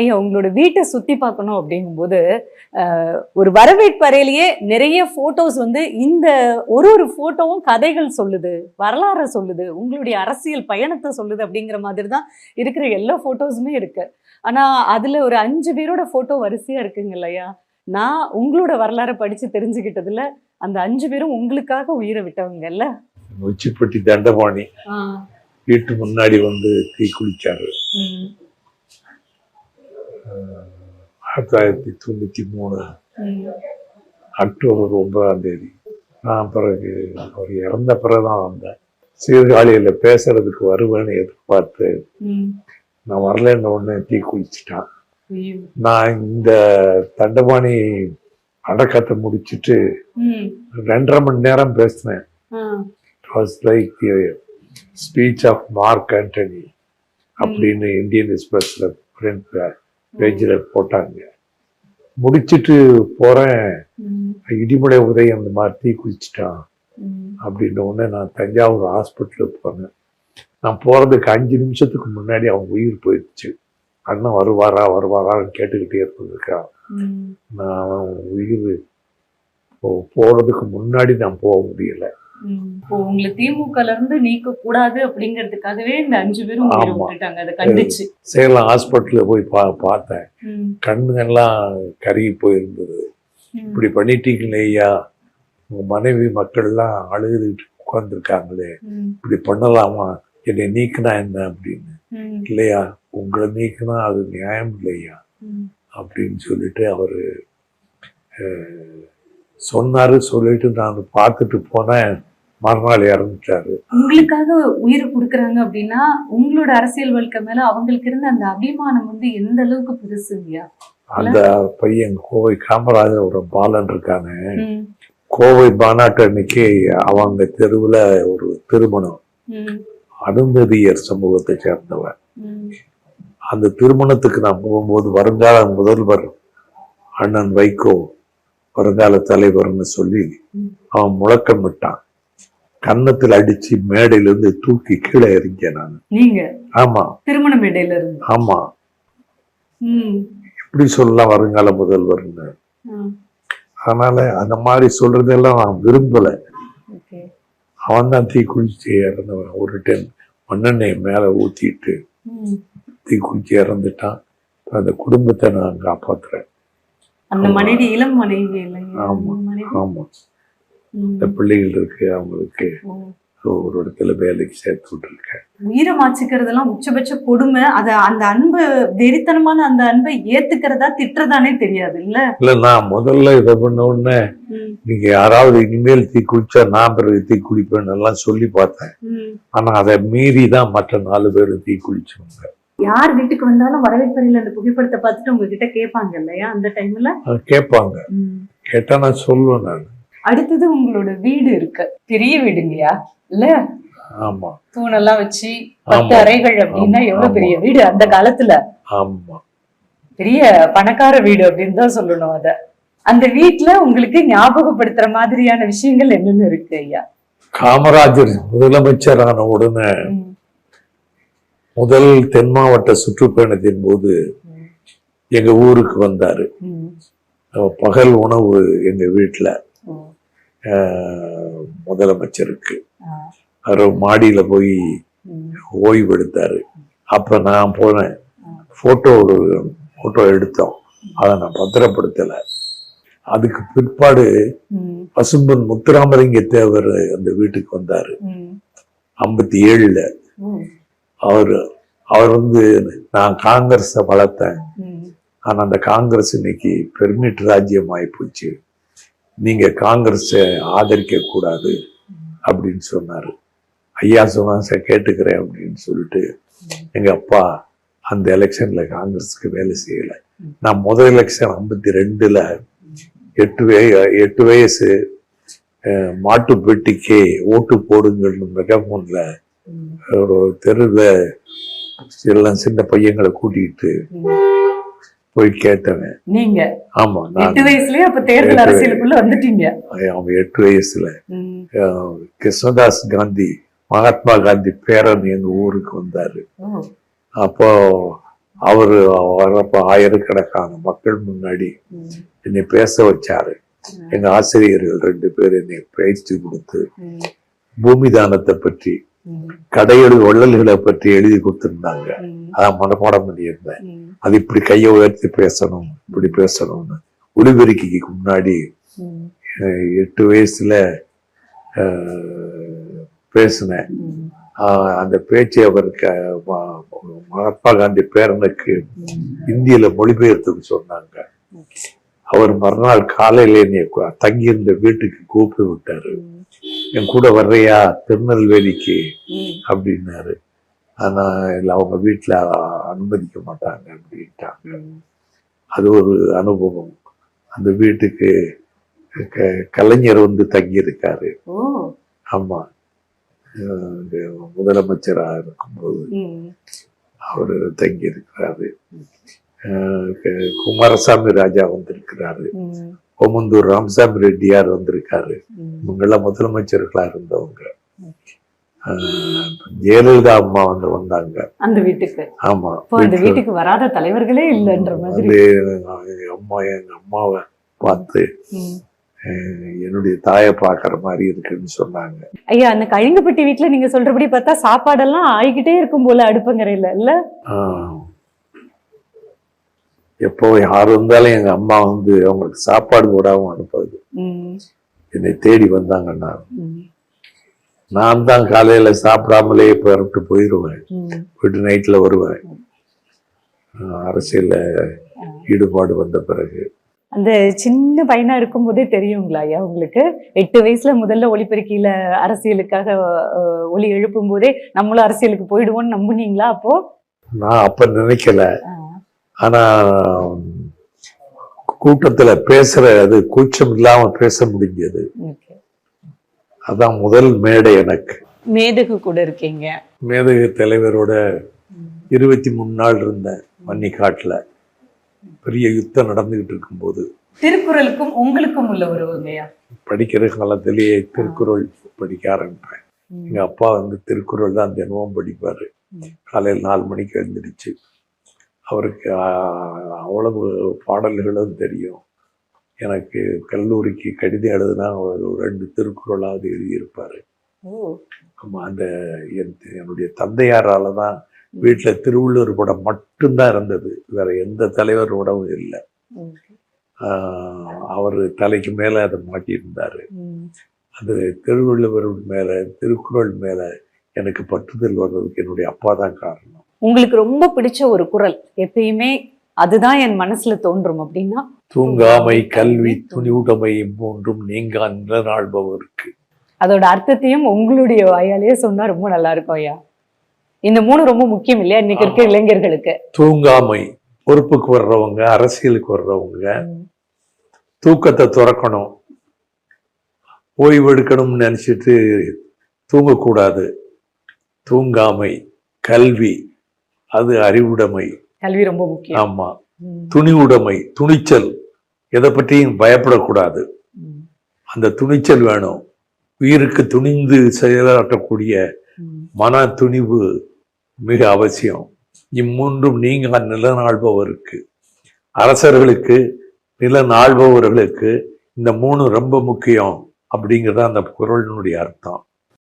ஐயா உங்களோட வீட்டை சுத்தி பார்க்கணும் அப்படிங்கும்போது ஒரு வரவேற்பு அறையிலேயே நிறைய போட்டோஸ் வந்து இந்த ஒரு ஒரு போட்டோவும் கதைகள் சொல்லுது வரலாறை சொல்லுது உங்களுடைய அரசியல் பயணத்தை சொல்லுது அப்படிங்கிற மாதிரி தான் இருக்கிற எல்லா போட்டோஸுமே இருக்கு. ஆனா அதுல ஒரு அஞ்சு பேரோட போட்டோ வரிசையா இருக்குங்க இல்லையா? நான் உங்களோட வரலாறை படிச்சு தெரிஞ்சுக்கிட்டதுல அந்த அஞ்சு பேரும் உங்களுக்காக உயிரை விட்டவங்கல்ல உச்சிப்பட்டி தண்டபாணி வீட்டு முன்னாடி வந்து தீ குளிச்சாரு ஆயிரத்தி தொள்ளாயிரத்தி தொண்ணூத்தி மூணு அக்டோபர் ஒன்பதாம் தேதி. நான் பிறகு அவர் இறந்த பிறகுதான் வந்தேன். சீர்காழியில பேசுறதுக்கு வருவேன்னு எதிர்பார்த்து. நான் வரலன்னு உடனே தீ குளிச்சிட்டான். நான் இந்த தண்டபாணி அடக்கத்தை முடிச்சிட்டு ரெண்டரை மணி நேரம் பேசினேன். Was like speech of Mark Antony அப்படின்னு இந்தியன் எக்ஸ்பிரஸ்ல பிரிண்ட் பேஜில் போட்டாங்க. முடிச்சிட்டு போறேன். ம், இடிமலை உதயம் அந்த மாதிரி தீ குதிச்சிட்டான். அப்படின்ன உடனே நான் தஞ்சாவூர் ஹாஸ்பிட்டலுக்கு போனேன். நான் போறதுக்கு அஞ்சு நிமிஷத்துக்கு முன்னாடி அவன் உயிர் போயிடுச்சு. அண்ணன் வருவாரா வருவாரான்னு கேட்டுக்கிட்டே இருந்திருக்கான். நான் உயிர் போ- போறதுக்கு முன்னாடி நான் போக முடியல. இப்போ உங்களை திமுகல இருந்து நீக்க கூடாது அப்படிங்கிறதுக்காகவே இந்த அஞ்சு பேரும். விட்டுட்டாங்க. அதை கண்டிச்சு. சேலம் ஹாஸ்பிட்டலில் போய் பா பார்த்தேன். கண்ணுங்கெல்லாம் கருகி போயிருந்தது. இப்படி பண்ணிட்டீங்களே ஐயா. உங்க மனைவி மக்கள்லாம் அழுதுகிட்டு உட்காந்துருக்காங்களே இப்படி பண்ணலாமா? என்னை நீக்கினா என்ன அப்படின்னு. இல்லையா உங்களை நீக்கினா அது நியாயம் இல்லையா. அப்படின்னு சொல்லிட்டு அவரு சொன்னாரு. சொல்லிட்டு நான் பார்த்துட்டு போனேன். மறுநாள் இறந்துட்டாரு. உங்களுக்காக உயிரை கொடுக்குறாங்க அப்படின்னா உங்களோட அரசியல் வாழ்க்கை மேல அவங்களுக்கு இருந்த அந்த அபிமானம் வந்து எந்த அளவுக்கு பெருசுங்கய்யா அந்த பையன் கோவை காமராஜர் ஒரு பாலன் இருக்கானே ம், கோவை மாநாட்டு அன்னைக்கு அவங்க தெருவுல ஒரு திருமணம். ம், அருந்ததியர் சமூகத்தை சேர்ந்தவன் ம், அந்த திருமணத்துக்கு நான் போகும்போது வருங்கால முதல்வர் அண்ணன் வைகோ வருங்கால தலைவர்னு சொல்லி. அவன் முழக்கம் விட்டான் கன்னத்தில் அடிச்சு மேடையிலிருந்து தூக்கி கீழே எறிஞ்சேன் நான். நீங்க? ஆமா. திருமண மேடையில இருந்து ஆமா இப்படி சொல்லலாம் வருங்கால முதல்வர்னு. அதனால அந்த மாதிரி சொல்றதெல்லாம் நான் விரும்பல. அவன் தான் தீ குளிச்சு இறந்தவன். ஒரு டென் மண்ணெண்ணெய் மேல ஊத்திட்டு. தீ குளிச்சு இறந்துட்டான். அந்த குடும்பத்தை நான் காப்பாத்துறேன். அந்த மனைவி இளம் மனைவி ஆமா. ஆமா. இந்த பிள்ளைகள் இருக்கு அவங்களுக்கு. ஒரு இடத்துல வேலைக்கு சேர்த்து விட்டுருக்கேன் உயிரை மாச்சிக்கிறதெல்லாம் உச்சபட்ச கொடுமை அத அந்த அன்பை வெறித்தனமான அந்த அன்பை ஏத்துக்கிறதா திட்டுறதானே தெரியாது இல்ல? இல்ல நான் முதல்ல இதை பண்ண உடனே நீங்க யாராவது இனிமேல் தீ குளிச்சா நான் பிறகு தீ குளிப்பேன்னு எல்லாம் சொல்லி பார்த்தேன். ஆனா அதை மீறி தான் மற்ற நாலு பேர் தீ குளிச்சவங்க யார் வீட்டுக்கு வந்தாலும் வரவேற்பறையில அந்த புகைப்படத்தை பார்த்துட்டு உங்ககிட்ட கேட்பாங்க இல்லையா அந்த டைம்ல கேட்பாங்க. கேட்டா நான் சொல்லுவேன் நான். அடுத்தது உங்களோட வீடு இருக்கு. பெரிய வீடுங்கய்யா? இல்ல? ஆமா. தூணெல்லாம் வச்சு பத்து. அறைகள் அப்படின்னா எவ்வளவு. பெரிய வீடு? அந்த காலத்துல. ஆமா. பெரிய பணக்கார வீடு அப்படின்னு தான் சொல்லணும் அத. அந்த வீட்ல உங்களுக்கு ஞாபகப்படுத்துற மாதிரியான விஷயங்கள் என்னென்ன இருக்கு ஐயா? காமராஜர் முதலமைச்சரான உடனே முதல் தென் மாவட்ட சுற்றுப்பயணத்தின் போது எங்க ஊருக்கு வந்தாரு. பகல் உணவு எங்க வீட்டுல முதலமைச்சருக்கு. அவர் மாடியில போய் ஓய்வு எடுத்தாரு அப்ப நான் போனேன். போட்டோ ஒரு போட்டோ எடுத்தோம். அதை நான் பத்திரப்படுத்தல. அதுக்கு பிற்பாடு பசும்பன் முத்துராமலிங்க தேவர் அந்த வீட்டுக்கு வந்தாரு. ஐம்பத்தி ஏழுல அவர் அவர் வந்து நான் காங்கிரஸை வளர்த்தேன். ம், ஆனா அந்த காங்கிரஸ் இன்னைக்கு பெர்மிட் ராஜ்யம் ஆயிப்போச்சு. நீங்க காங்கிரஸை ஆதரிக்க கூடாது அப்படின்னு சொன்னாரு. ஐயா சொன்னா கேட்டுக்கிறேன் அப்படின்னு சொல்லிட்டு எங்க அப்பா அந்த எலெக்ஷன்ல காங்கிரஸுக்கு வேலை செய்யல. நான் முதல் எலெக்ஷன் ஐம்பத்தி ரெண்டுல எட்டு வய எட்டு வயசு மாட்டு பெட்டிக்கே ஓட்டு போடுங்கள்னு மெகாஃபோன்ல ஒரு தெருவில் எல்லாம் சின்ன பையங்களை கூட்டிகிட்டு. போய் கேட்டவன். நீங்க. ஆமா எட்டு வயசுலயே அப்ப தேர்தல் அரசியலுக்குள்ள வந்துட்டீங்க. அவன் எட்டு வயசுல. கிருஷ்ணதாஸ் காந்தி மகாத்மா காந்தி பேரன் எங்க ஊருக்கு வந்தாரு. அப்போ அவர் வரப்ப ஆயிரக்கணக்கான மக்கள் முன்னாடி என்னை பேச வச்சாரு. எங்க ஆசிரியர்கள் ரெண்டு பேர் என்னை பயிற்சி கொடுத்து ம், பூமி தானத்தை பற்றி ம், கடையெழு வள்ளல்களை பற்றி எழுதி கொடுத்திருந்தாங்க. அதான் மனப்பாடம் பண்ணியிருந்தேன். அது இப்படி கையை உயர்த்தி பேசணும் இப்படி பேசணும்னு ஒளிபெருக்கிக்கு முன்னாடி எட்டு வயசுல பேசினேன். அந்த பேச்சை அவருக்கு மகாத்மா காந்தி பேரனுக்கு. இந்தியில மொழிபெயர்த்துக்கு சொன்னாங்க. அவர் மறுநாள் காலையில என்னை தங்கியிருந்த வீட்டுக்கு கூப்பிட்டு விட்டாரு. என் கூட வர்றையா? திருநெல்வேலிக்கு. அப்படின்னாரு. ஆனா இல்ல அவங்க வீட்டுல அனுமதிக்க மாட்டாங்க அப்படின்ட்டாங்க. அது ஒரு அனுபவம். அந்த வீட்டுக்கு க- கலைஞர் வந்து தங்கி இருக்காரு ஓ. ஆமா. அஹ் இங்க முதலமைச்சரா இருக்கும்போது அவர் தங்கி இருக்கிறாரு அஹ் க- குமாரசாமி ராஜா வந்திருக்கிறாரு. ஓமந்தூர் ராமசாமி ரெட்டியார் வந்திருக்காரு. இவங்கெல்லாம் முதலமைச்சர்களா இருந்தவங்க. ஜெயலலிதா அம்மா வந்து வந்தாங்க. அந்த வீட்டுக்கு. ஆமா அந்த வீட்டுக்கு. வராத தலைவர்களே இல்லைன்ற மாதிரி. அம்மா எங்க அம்மாவை பார்த்து என்னுடைய தாயை பார்க்குற மாதிரி இருக்குன்னு சொன்னாங்க. ஐயா அந்த கழிங்கப்பட்டி வீட்டுல நீங்க சொல்றபடி பார்த்தா சாப்பாடெல்லாம் ஆயிக்கிட்டே இருக்கும் போல அடுப்பங்கரையில இல்ல? எப்போ யார் வந்தாலும் எங்க அம்மா வந்து அவங்களுக்கு சாப்பாடு போடாம அனுப்புறது என்னை தேடி வந்தாங்கன்னா நான் தான் காலையில சாப்பிடாமலே புறப்பட்டு போயிடுவேன் ம். வீட்டு நைட்ல வருவேன். அரசியல்ல ஈடுபாடு வந்த பிறகு. அந்த சின்ன பையனா இருக்கும் போதே தெரியுங்களா ஐயா உங்களுக்கு? எட்டு வயசுல முதல்ல ஒளிபெருக்கியில அரசியலுக்காக ஒலி எழுப்பும் போதே நம்மளும் அரசியலுக்கு போயிடுவோம்னு நம்புனீங்களா அப்போ? நான் அப்ப நினைக்கல. ஆ, ஆனா கூட்டத்துல பேசுற அது கூச்சம் இல்லாம பேச முடிஞ்சது. அதான் முதல் மேடை எனக்கு. மேதகு கூட இருக்கீங்க. மேதகு தலைவரோட இருபத்தி மூணு நாள் இருந்தேன் மன்னிக்காட்டுல பெரிய யுத்தம் நடந்துகிட்டு இருக்கும்போது. திருக்குறளுக்கும் உங்களுக்கும் உள்ள உறவுங்கய்யா படிக்கிற காலத்திலேயே திருக்குறள் படிக்க ஆரம்பிப்பேன். எங்க அப்பா வந்து திருக்குறள் தான் தினமும் படிப்பாரு. காலையில் நாலு மணிக்கு எழுந்திருச்சு. அவருக்கு அவ்வளவு பாடல்களும் தெரியும். எனக்கு கல்லூரிக்கு கடிதம் எழுதுனா அவர் ரெண்டு திருக்குறளாவது எழுதியிருப்பாரு. அந்த என் என்னுடைய தந்தையாரால தான் வீட்டுல திருவள்ளுவர் படம் மட்டும்தான் இருந்தது. வேற எந்த தலைவரோடவும் இல்லை. okay. அவர் தலைக்கு மேல அதை மாட்டியிருந்தாரு. அது திருவள்ளுவர் மேல திருக்குறள் மேல எனக்கு பற்றுதல் வர்றதுக்கு என்னுடைய அப்பா தான் காரணம். உங்களுக்கு ரொம்ப பிடிச்ச ஒரு குறள் எப்பயுமே அதுதான் என் மனசுல தோன்றும் அப்படின்னா தூங்காமை கல்வி துணிவுடைமை மூன்றும் நீங்கா நிலநாள்பவருக்கு. அதோட அர்த்தத்தையும் உங்களுடைய வாயாலேயே சொன்னா ரொம்ப நல்லா இருக்கும் ஐயா. இந்த மூணு ரொம்ப முக்கியம் இல்லையா? இன்னைக்கு இருக்க. இளைஞர்களுக்கு. தூங்காமை பொறுப்புக்கு வர்றவங்க அரசியலுக்கு வர்றவங்க தூக்கத்தை துறக்கணும். ஓய்வு எடுக்கணும்னு நினைச்சிட்டு தூங்கக்கூடாது. தூங்காமை கல்வி அது அறிவுடைமை. கல்வி ரொம்ப முக்கியம். ஆமா. துணிவுடைமை துணிச்சல் எதை பற்றியும் பயப்படக்கூடாது. அந்த துணிச்சல் வேணும். உயிருக்கு துணிந்து செயலாற்றக்கூடிய. மன துணிவு மிக அவசியம். இம்மூன்றும் நீங்க நிலநாள்பவருக்கு. அரசர்களுக்கு நிலநாள்பவர்களுக்கு இந்த மூணு ரொம்ப முக்கியம் அப்படிங்கிறது அந்த குரலினுடைய அர்த்தம்.